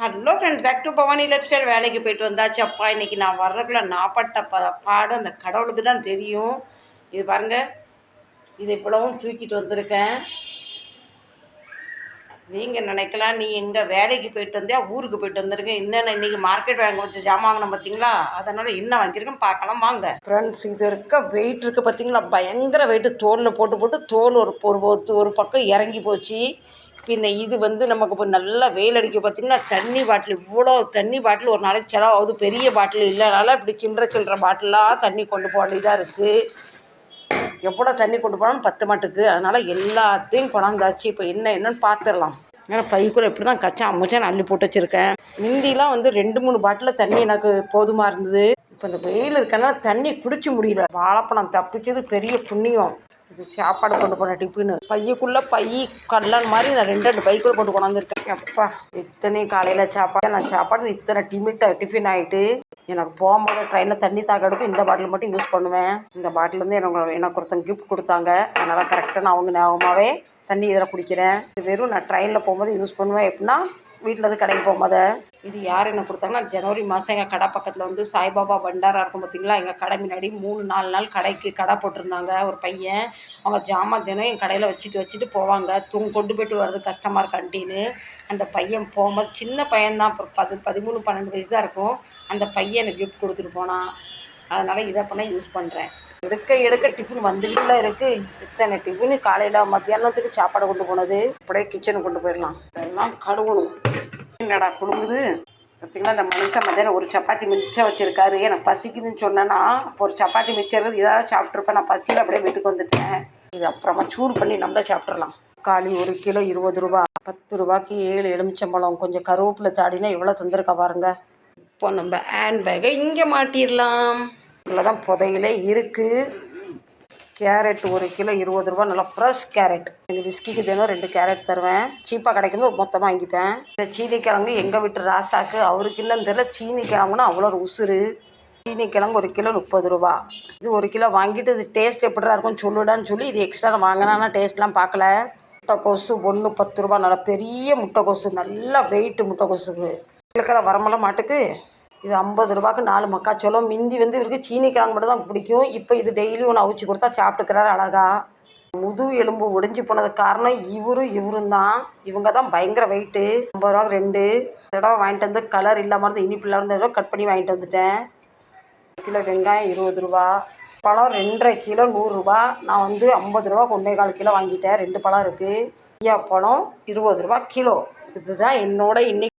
Hello friends back to Bhavani lifestyle வேலைக்கு போயிட்டு வந்தாச்சு. அப்பா இன்றைக்கி நான் வர்றதுக்குள்ள நான் பட்ட ப பாடு அந்த கடவுளுக்கு தான் தெரியும். இது பாருங்கள் இது இவ்வளவும் தூக்கிட்டு வந்திருக்கேன். நீங்கள் நினைக்கலாம் நீ எங்கே வேலைக்கு போயிட்டு வந்தியா? ஊருக்கு போயிட்டு வந்திருக்கேன் என்னென்ன இன்றைக்கி மார்க்கெட் வாங்க கொஞ்சம் ஜாமான் வாங்கினோம் பார்த்தீங்களா அதனால் என்ன வாங்கியிருக்கேன் பார்க்கலாம். வாங்க. ஃப்ரெண்ட்ஸ் இது இருக்க வெயிட் இருக்குது பார்த்தீங்களா பயங்கர வெயிட்டு தோலில் போட்டு போட்டு தோல் ஒரு ஒரு பக்கம் இறங்கி போச்சு. பின்ன இது வந்து நமக்கு இப்போ நல்லா வெயில் அடிக்க பார்த்திங்கன்னா தண்ணி பாட்டில் இவ்வளோ தண்ணி பாட்டில் ஒரு நாளைக்கு செலவாகுது. பெரிய பாட்டில் இல்லைனால இப்படி சில்லற சில்லற பாட்டிலாக தண்ணி கொண்டு போக வேண்டியதாக இருக்குது எவ்வளோ தண்ணி கொண்டு போனாலும் பத்த மாட்டுக்கு. அதனால் எல்லாத்தையும் கொண்டாந்தாச்சு. இப்போ என்ன என்னன்னு பார்த்துடலாம் ஏன்னா பைக்குள்ளே இப்படி தான் கச்சா அம்முச்சா அள்ளி போட்டு வச்சுருக்கேன். முந்திலாம் வந்து ரெண்டு மூணு பாட்டில் தண்ணி எனக்கு போதுமாக இருந்தது. இப்போ இந்த வெயில் இருக்கனால தண்ணி குடிச்சு முடியல. வாழைப்பழம் தப்பிச்சது பெரிய புண்ணியம். இது சாப்பாடு கொண்டு போன டிஃபின்னு பையக்குள்ளே பைய கடலான் மாதிரி நான் ரெண்டு ரெண்டு பைக்குள்ள கொண்டு கொண்டாந்துருக்கேன். அப்பா இத்தனை காலையில் சாப்பாடு நான் சாப்பாடு இத்தனை டிமிட்ட டிஃபின் ஆகிட்டு எனக்கு போகும்போது ட்ரெயினில் தண்ணி தாக எடுக்கும் இந்த பாட்டில் மட்டும் யூஸ் பண்ணுவேன். இந்த பாட்டில் வந்து எனக்கு எனக்கு ஒருத்தங்க கிஃப்ட் கொடுத்தாங்க. அதனால் கரெக்டாக நான் அவங்க ஞாபகமாகவே தண்ணி இதில் குடிக்கிறேன். இது வெறும் நான் ட்ரெயினில் போகும்போது யூஸ் பண்ணுவேன். எப்படின்னா வீட்டில் இருந்து கடைக்கு போகும்போது இது யார் என்ன கொடுத்தாங்கன்னா ஜனவரி மாதம் எங்கள் கடை பக்கத்தில் வந்து சாய்பாபா பண்டாரா இருக்கும் பார்த்தீங்களா எங்கள் கடை முன்னாடி மூணு நாலு நாள் கடைக்கு கடை போட்டிருந்தாங்க. ஒரு பையன் அவங்க ஜாமான் தினம் என் கடையில் வச்சுட்டு வச்சுட்டு போவாங்க. தூங்க கொண்டு போய்ட்டு வர்றது கஷ்டமாக இருக்கன்ட்டின்னு அந்த பையன் போகும்போது சின்ன பையன்தான் அப்புறம் பது பதிமூணு பன்னெண்டு வயசு தான் இருக்கும். அந்த பையன் எனக்கு கிஃப்ட் கொடுத்துட்டு போனான். அதனால் இதை பண்ண யூஸ் பண்ணுறேன் எடுக்க எடுக்க டிஃபன் வந்துக்கிட்டுல இருக்குது இத்தனை டிஃபனு காலையில் மத்தியானத்துக்கு சாப்பாடு கொண்டு போனது. அப்படியே கிச்சனுக்கு கொண்டு போயிடலாம். இதெல்லாம் கழுவணும். என்னடா குடுங்குது பார்த்தீங்களா இந்த மனுஷன் மத்தியானம் ஒரு சப்பாத்தி மிச்சம் வச்சுருக்காரு. எனக்கு பசிக்குதுன்னு சொன்னேன்னா அப்போ ஒரு சப்பாத்தி மிச்சம் இருக்குது இதாவது சாப்பிட்ருப்பேன் நான் பசியில் அப்படியே வீட்டுக்கு வந்துட்டேன். இது அப்புறமா சூடு பண்ணி நம்மளே சாப்பிட்றலாம் காளி ஒரு கிலோ இருபது ரூபா பத்து ரூபாய்க்கு ஏழு எலுமிச்சம்பழம் கொஞ்சம் கருவேப்பிலை தாடினா எவ்வளோ தந்திருக்கா பாருங்க. இப்போ நம்ம ஹேண்ட் பேக்கை இங்கே மாட்டிடலாம். தான் புதையிலே இருக்குது கேரட் ஒரு கிலோ இருபது ரூபா. நல்லா ஃப்ரெஷ் கேரட். எங்கள் விஸ்கிக்கு தினம் ரெண்டு கேரட் தருவேன். சீப்பாக கிடைக்கும்போது மொத்தமாக வாங்கிப்பேன். இந்த சீனி கிழங்கு எங்கள் வீட்டு ராசாக்கு அவருக்கு இல்லைன்னு தெரியல. சீனி கிழங்குனா அவ்வளோ ஒரு உசுறு. சீனி கிழங்கு ஒரு கிலோ முப்பது ரூபா. இது ஒரு கிலோ வாங்கிட்டு இது டேஸ்ட் எப்படிடா இருக்கும்னு சொல்லுடான்னு சொல்லி இது எக்ஸ்ட்ரா வாங்கினா டேஸ்ட்லாம் பார்க்கல. முட்டைக்கோசு ஒன்று பத்து ரூபா. நல்லா பெரிய முட்டைக்கோசு. நல்லா வெயிட்டு முட்டைக்கோசுக்கு. இருக்கிற வரமெல்லாம் மாட்டுக்கு? இது ஐம்பது ரூபாய்க்கு நாலு மக்காச்சோளம். மிந்தி வந்து இவருக்கு சீனி கிழங்கு மட்டும் தான் பிடிக்கும். இப்போ இது டெய்லி ஒன்று அவிச்சு கொடுத்தா சாப்பிட்டுக்கிறாரு அழகா. முது எலும்பு ஒடிஞ்சு போனதுக்கு காரணம் இவரும் இவரும் தான் இவங்க தான் பயங்கர வெயிட்டு ஐம்பது ரூபா ரெண்டு. தடவை வாங்கிட்டு வந்து கலர் இல்லாமல் இருந்து இனிப்பு இல்லாமல் தடவை கட் பண்ணி வாங்கிட்டு வந்துட்டேன். கிலோ வெங்காயம் இருபது ரூபா. பழம் ரெண்டரை கிலோ நூறுரூவா நான் வந்து ஐம்பது ரூபா கொண்டே கால் கிலோ வாங்கிட்டேன். ரெண்டு பழம் இருக்குது ஐயா பழம் இருபது ரூபா கிலோ. இதுதான் என்னோட இன்னைக்கு